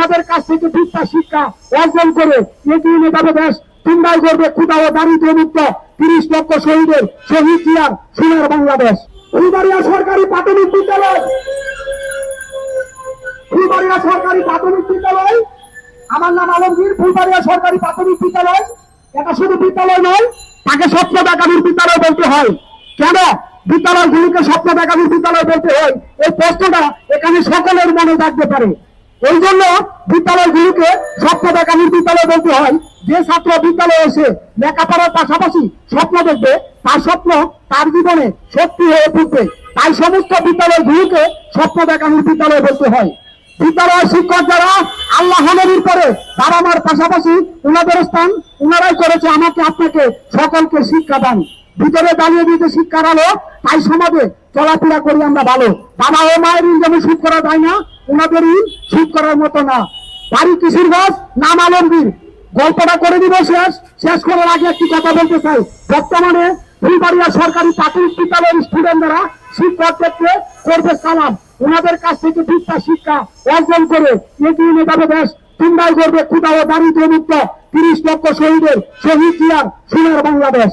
ওনাদের কাছ থেকে ভিক্ষা, শিক্ষা অর্জন করে এগিয়ে নিয়ে দেশ চিন্তাই করবে ক্ষুদা দারিদ্র মুক্ত তিরিশ লক্ষ শহীদের শহীদ জিয়ার সোনার বাংলাদেশ। ফুলবাড়িয়া সরকারি প্রাথমিক বিদ্যালয়। ফুলবাড়িয়া সরকারি প্রাথমিক বিদ্যালয়। আমার নাম আলমগীর, ফুলবাড়িয়া সরকারি প্রাথমিক বিদ্যালয়। এটা শুধু বিদ্যালয় নয়, তাকে স্বপ্ন দেখানোর বিদ্যালয় বলতে হয়। কেন? বিদ্যালয়গুলিকে স্বপ্ন দেখানোর বিদ্যালয় বলতে হয়। এই প্রশ্নটা এখানে সকলের মনে থাকতে পারে। এই জন্য বিদ্যালয়গুলিকে স্বপ্ন দেখানোর বিদ্যালয় বলতে হয়। যে ছাত্র বিদ্যালয়ে এসে লেখাপড়ার পাশাপাশি স্বপ্ন দেখবে, তার স্বপ্ন তার জীবনে সত্যি হয়ে উঠবে। তাই সমস্ত বিদ্যালয়গুলিকে স্বপ্ন দেখানোর বিদ্যালয় বলতে হয়। বিদ্যালয়ের শিক্ষক যারা, আল্লাহ নবীর করে বাবা মার পাশাপাশি উনাদের স্থান উনারাই করেছে আমাকে, আপনাকে সকলকে শিক্ষা দান। ভিতরে দাঁড়িয়ে দিতে শিক্ষার আলো তাই সমাজে চলাফেরা করি আমরা ভালো। বাবা ও মায়ের ঋণ যেমন সুদ করা যায় না উনাদের ঋণ সুদ করার মতো না। বাড়ি কিশোর গাছ নাম আলমগীর। গল্পটা করে দিব শেষ। শেষ করার আগে একটি কথা বলতে চাই। বর্তমানে ফুলবাড়িয়া সরকারি প্রাথমিক বিদ্যালয়ের স্টুডেন্টরা শিক্ষকদেরকে করবে সালাম। ওনাদের কাছ থেকে ভিক্ষা, শিক্ষা অর্জন করে এগিয়ে নিয়ে যাবে দেশ। চিন্তাই করবে ক্ষুদা ও দারিদ্র মুক্ত তিরিশ লক্ষ শহীদের, শহীদ জিয়ার, সোনার বাংলাদেশ।